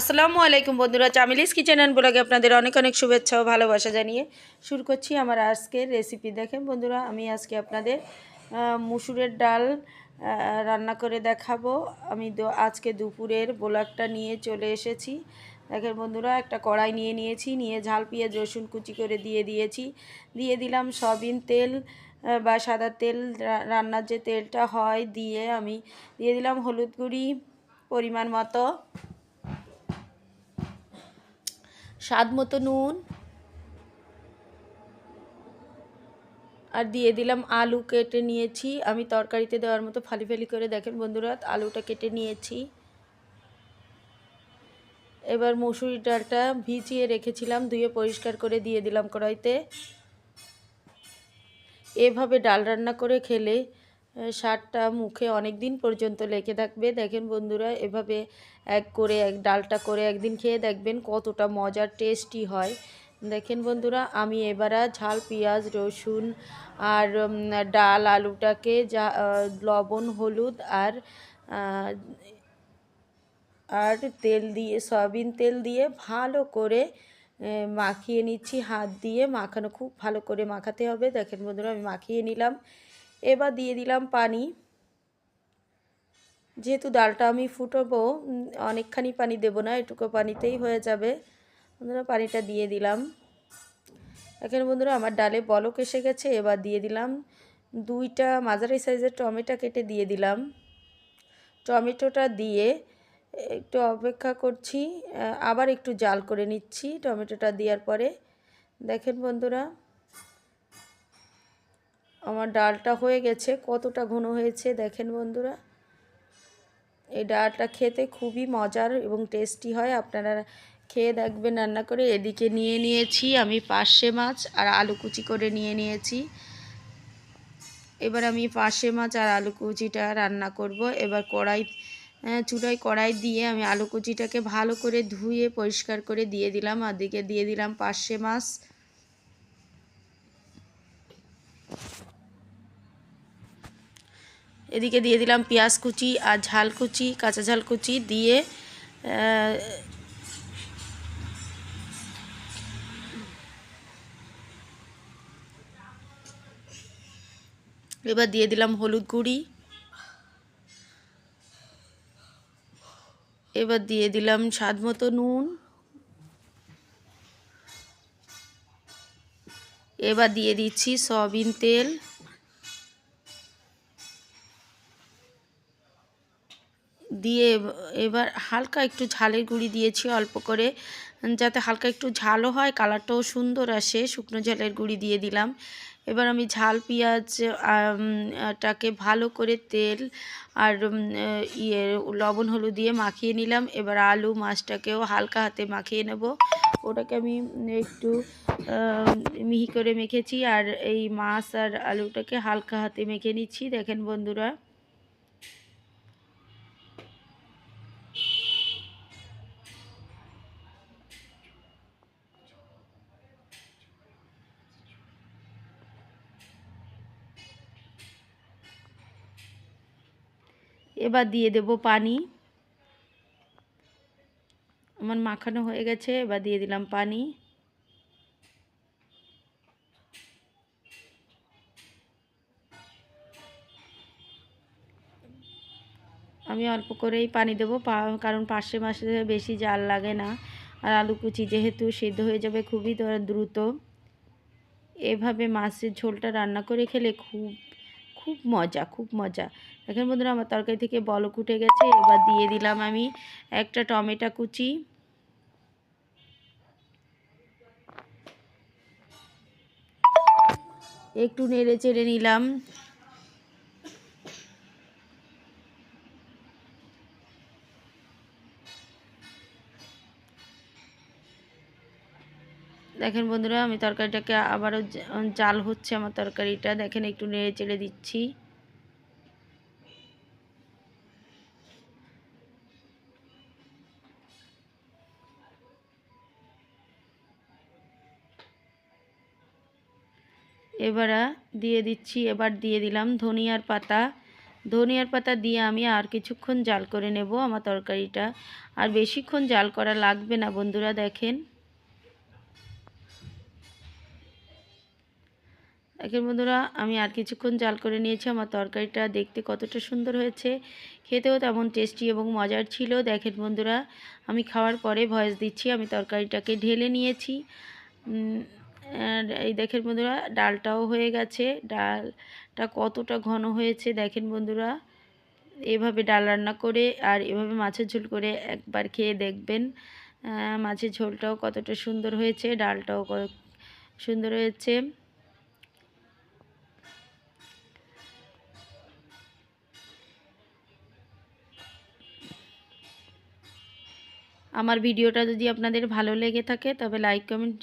আসসালামু আলাইকুম বন্ধুরা, চামিলিস কিচেন অ্যান্ড ব্লগে আপনাদের অনেক অনেক শুভেচ্ছা ও ভালোবাসা জানিয়ে শুরু করছি আমার আজকের রেসিপি দেখেন বন্ধুরা, আমি আজকে আপনাদের মুসুরের ডাল রান্না করে দেখাবো। আমি আজকে দুপুরের বোলাকটা নিয়ে চলে এসেছি। দেখেন বন্ধুরা, একটা কড়াই নিয়ে নিয়েছি, নিয়ে ঝাল, পেঁয়াজ, রসুন কুচি করে দিয়ে দিয়েছি। দিয়ে দিলাম সয়াবিন তেল বা সাদা তেল রান্নার যে তেলটা হয়, দিয়ে আমি, দিয়ে দিলাম হলুদ গুঁড়ি পরিমাণ মতো। স্বাদ মতো নুন। আর দিয়ে দিলাম আলু কেটে নিয়েছি। আমি তরকারিতে দেওয়ার মতো ফালি ফালি করে দেখেন বন্ধুরা, আলুটা কেটে নিয়েছি। এবার মুসুরি ডালটা ভিজিয়ে রেখেছিলাম, ধুয়ে পরিষ্কার করে দিয়ে দিলাম কড়াইতে। এভাবে ডাল রান্না করে খেলে স্বাদটা মুখে অনেক দিন পর্যন্ত লেগে থাকবে। দেখেন বন্ধুরা, এভাবে এক করে, এক ডালটা করে একদিন খেয়ে দেখবেন কতটা মজার টেস্টি হয়। দেখেন বন্ধুরা, আমি এবার ঝাল, পেঁয়াজ, রসুন আর ডাল, আলুটাকে যা লবণ, হলুদ আর আর তেল দিয়ে, সয়াবিন তেল দিয়ে ভালো করে মাখিয়ে নিচ্ছি। হাত দিয়ে মাখানো, খুব ভালো করে মাখাতে হবে। দেখেন বন্ধুরা, আমি মাখিয়ে নিলাম। এবার দিয়ে দিলাম পানি। যেহেতু ডালটা আমি ফুটবো, অনেকখানি পানি দেব না, এটুকু পানিতেই হয়ে যাবে। বন্ধুরা, পানিটা দিয়ে দিলাম। এখানে বন্ধুরা, আমার ডালে বলক এসে গেছে, এবার দিয়ে দিলাম দুইটা মাঝারি সাইজের টমেটো কেটে দিয়ে দিলাম। টমেটোটা দিয়ে একটু অপেক্ষা করছি আবার একটু জাল করে নিচ্ছি টমেটোটা দেওয়ার পরে। দেখেন বন্ধুরা আমার ডালটা হয়ে গেছে কতটা ঘন হয়েছে দেখেন বন্ধুরা। এই ডালটা খেতে খুবই মজার এবং টেস্টি হয় আপনারা খেয়ে দেখবেন রান্না করে। এদিকে নিয়ে নিয়েছি আমি পার্শে মাছ আর আলু কুচি করে নিয়ে নিয়েছি। এবার আমি পার্শে মাছ আর আলু কুচিটা রান্না করব। এবার কড়াই আহ, চুলায় কড়াই দিয়ে আমি আলু কুচিটাকে ভালো করে ধুয়ে পরিষ্কার করে দিয়ে দিলাম। আর দিকে দিয়ে দিলাম পার্শে মাছ। এদিকে দিয়ে দিলাম পেঁয়াজ কুচি আর ঝাল কুচি, কাঁচা ঝাল কুচি দিয়ে এবার দিয়ে দিলাম হলুদ গুঁড়ি। এবার দিয়ে দিলাম স্বাদ মতো নুন। এবার দিয়ে দিচ্ছি সয়াবিন তেল। দিয়ে এব- এবার হালকা একটু ঝালের গুঁড়ি দিয়েছি অল্প করে, যাতে হালকা একটু ঝালও হয়, কালারটাও সুন্দর আসে, শুকনো ঝালের গুঁড়ি দিয়ে দিলাম। এবার আমি ঝাল, পেঁয়াজ টাকে ভালো করে তেল আর ইয়ে লবণ, হলুদ দিয়ে মাখিয়ে নিলাম। এবার আলু মাছটাকেও হালকা হাতে মাখিয়ে নেব। ওটাকে আমি একটু মিহি করে মেখেছি। আর এই মাছ আর আলুটাকে হালকা হাতে মেখে নিচ্ছি। দেখেন বন্ধুরা এবার দিয়ে দেব পানি। আমার মাখানো হয়ে গেছে, এবার দিয়ে দিলাম পানি। আমি অল্প করেই পানি দেবো কারণ পাশে মাসে বেশি জাল লাগে না। আর আলু কুচি যেহেতু সিদ্ধ হয়ে যাবে খুবই দ্রুত। এভাবে মাছের ঝোলটা রান্না করে খেলে খুব খুব মজা খুব মজা। দেখেন বন্ধুরা, আমার তরকারি থেকে বলক উঠে গেছে, এবার দিয়ে দিলাম আমি একটা টমেটো কুচি। একটু নেড়ে চেড়ে নিলাম। দেখেন বন্ধুরা, আমি তরকারিটাকে আবারও জাল হচ্ছে আমার তরকারিটা। দেখেন একটু নেড়ে চেড়ে দিচ্ছি। এবার দিয়ে দিচ্ছি, এবার দিয়ে দিলাম ধনিয়ার পাতা। ধনিয়ার পাতা দিয়ে আমি আর কিছুক্ষণ জাল করে নেব আমার তরকারিটা। আর বেশিক্ষণ জাল করা লাগবে না বন্ধুরা, দেখেন। দেখেন বন্ধুরা, আমি আর কিছুক্ষণ জাল করে নিয়েছি। আমার তরকারিটা দেখতে কতটা সুন্দর হয়েছে। খেতেও তেমন টেস্টি এবং মজার ছিল। দেখেন বন্ধুরা, আমি খাওয়ার পরে ভয়েস দিচ্ছি। আমি তরকারিটাকে ঢেলে নিয়েছি। এই দেখেন বন্ধুরা, ডালটাও হয়ে গেছে। ডালটা কতটা ঘন হয়েছে দেখেন বন্ধুরা। এভাবে ডাল রান্না করে আর এভাবে মাছের ঝোল করে একবার খেয়ে দেখবেন। মাছের ঝোলটাও কতটা সুন্দর হয়েছে, ডালটাও সুন্দর হয়েছে। আমার ভিডিওটা যদি আপনাদের ভালো লেগে থাকে তবে লাইক কমেন্ট